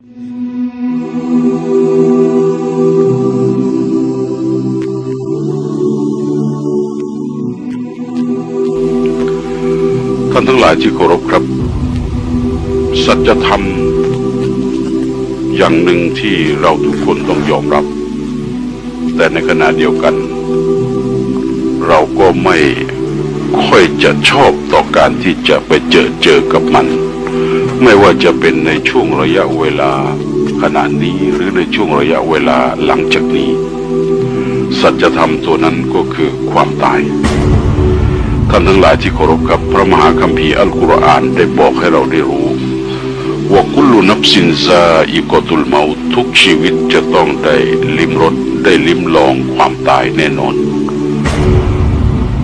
ท่านทั้งหลายที่เคารพครับ สัจธรรม อย่างหนึ่งที่เราทุกคนต้องยอมรับ แต่ในขณะเดียวกัน เราก็ไม่ค่อยจะชอบต่อการที่จะไปเจอเจอกับมัน ไม่ว่าจะเป็นในช่วงระยะเวลา ขณะนี้หรือในช่วงระยะเวลาหลังจากนี้ สัจธรรมตัวนั้นก็คือความตายท่านทั้งหลายที่เคารพกับพระมหาคัมภีร์อัลกุรอานได้บอกให้เราได้รู้ว่ากุลุนับสินซาอิกอตุลเมาทุกชีวิตจะต้องได้ลิ้มรสได้ลิ้มลองความตายแน่นอน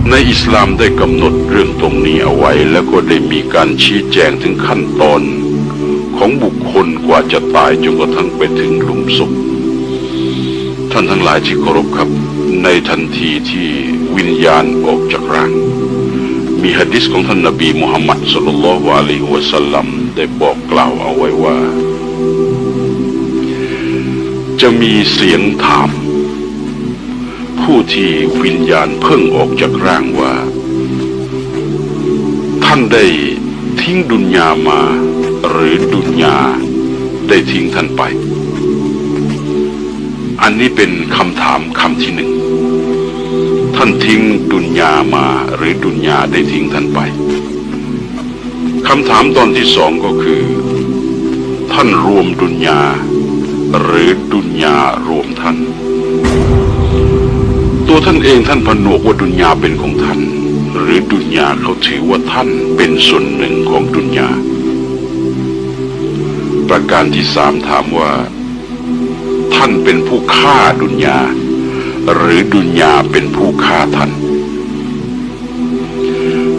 ในอิสลามได้กำหนดเรื่องตรงนี้เอาไว้ แล้วก็ได้มีการชี้แจงถึงขั้นตอน ของบุคคลกว่าจะตายจนกระทั่งไปถึงหลุมศพท่านทั้งหลายที่เคารพครับ ในทันทีที่วิญญาณออกจากร่าง มีฮะดิษของท่านนบีมุฮัมมัดสุลลัลลอฮุอะลัยฮิวะสัลลัมได้บอกกล่าวเอาไว้ว่า จะมีเสียงถาม ผู้ที่วิญญาณเพิ่งออกจากร่างว่า ท่านได้ทิ้งดุนยามา หรือดุนยาได้ทิ้งท่านไป อันนี้เป็นคำถามคำที่หนึ่ง ท่านทิ้งดุนยามาหรือดุนยาได้ทิ้งท่านไปคำถามตอนที่สองก็คือ ท่านรวมดุนยาหรือดุนยารวมท่าน ตัวท่านเองท่านผนวกว่าดุนยาเป็นของท่าน หรือดุนยาเขาถือว่าท่านเป็นส่วนหนึ่งของดุนยา ประการที่สามถามว่า ท่านเป็นผู้ฆ่าดุนยา หรือดุนยาเป็นผู้ฆ่าท่าน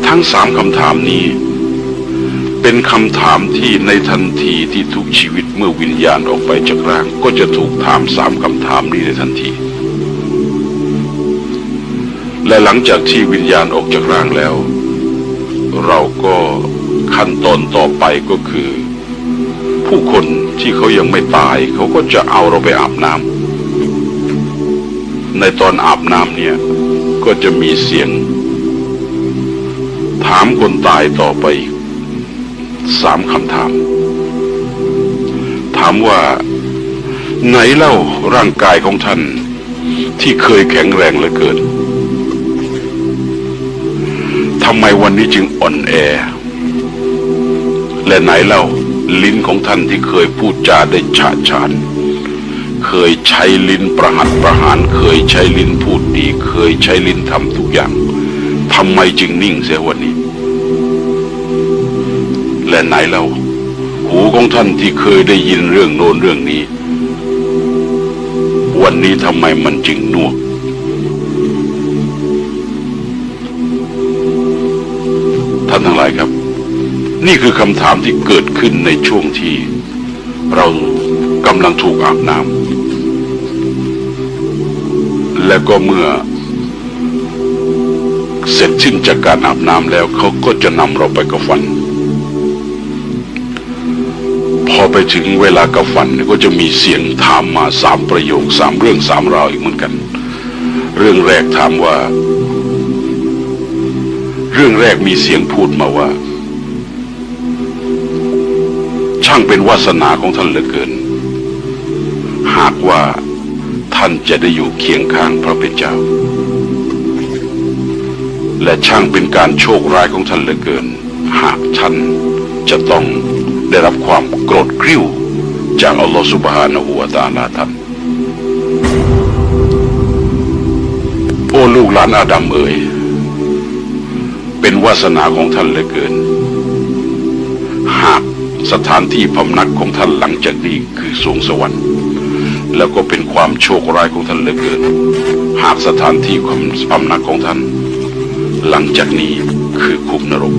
ทั้งสามคำถามนี้เป็นคำถามที่ในทันทีที่ทุกชีวิตเมื่อวิญญาณออกไปจากร่าง ก็จะถูกถามสามคำถามนี้ในทันที และหลังจากที่วิญญาณออกจากร่างแล้ว เราก็ขั้นตอนต่อไปก็คือ ผู้คนที่เขายังไม่ตาย เขาก็จะเอาเราไปอาบน้ำในตอนอาบน้ำเนี่ย ก็จะมีเสียง ถามคนตายต่อไปอีกสามคำถาม ถามว่า ไหนเล่าร่างกายของท่าน ที่เคยแข็งแรงเหลือเกิน ทำไมวันนี้จึงอ่อนแอ และไหนเล่าลิ้นของท่านที่เคยพูดจาได้ฉาฉาน เคยใช้ลิ้นประหัตประหาร เคยใช้ลิ้นพูดดี เคยใช้ลิ้นทำทุกอย่างทำไมจึงนิ่งเสียวันนี้ และไหนเล่าหูของท่านที่เคยได้ยินเรื่องโน้นเรื่องนี้ วันนี้ทำไมมันจึงนวก ทั้งหลายครับ นี่คือคำถามที่เกิดขึ้นในช่วงที่เรากำลังถูกอาบน้ำและก็เมื่อ เสร็จสิ้นจากการอาบน้ำแล้วเขาก็จะนำเราไปกับฟัน พอไปถึงเวลากับฟันก็จะมีเสียงถามมาสามประโยคสามเรื่องสามราวอีกเหมือนกัน เรื่องแรกถามว่า เรื่องแรกมีเสียงพูดมาว่า ช่างเป็นวาสนาของท่านเหลือเกิน หากว่าท่านจะได้อยู่เคียงข้างพระเป็นเจ้า และช่างเป็นการโชคร้ายของท่านเหลือเกิน หากท่านจะต้องได้รับความโกรธกริ้วจากอัลลอฮฺสุบฮานะฮูวะตะอาลาท่านโอ้ลูกหลานอาดัมเอ๋ย เป็นวาสนาของท่านเหลือเกิน หากสถานที่พำนักของท่านหลังจากนี้คือสวงสวรรค์ แล้วก็เป็นความโชคร้ายของท่านเหลือเกิน หากสถานที่ความพำนักของท่าน หลังจากนี้คือคุมนรก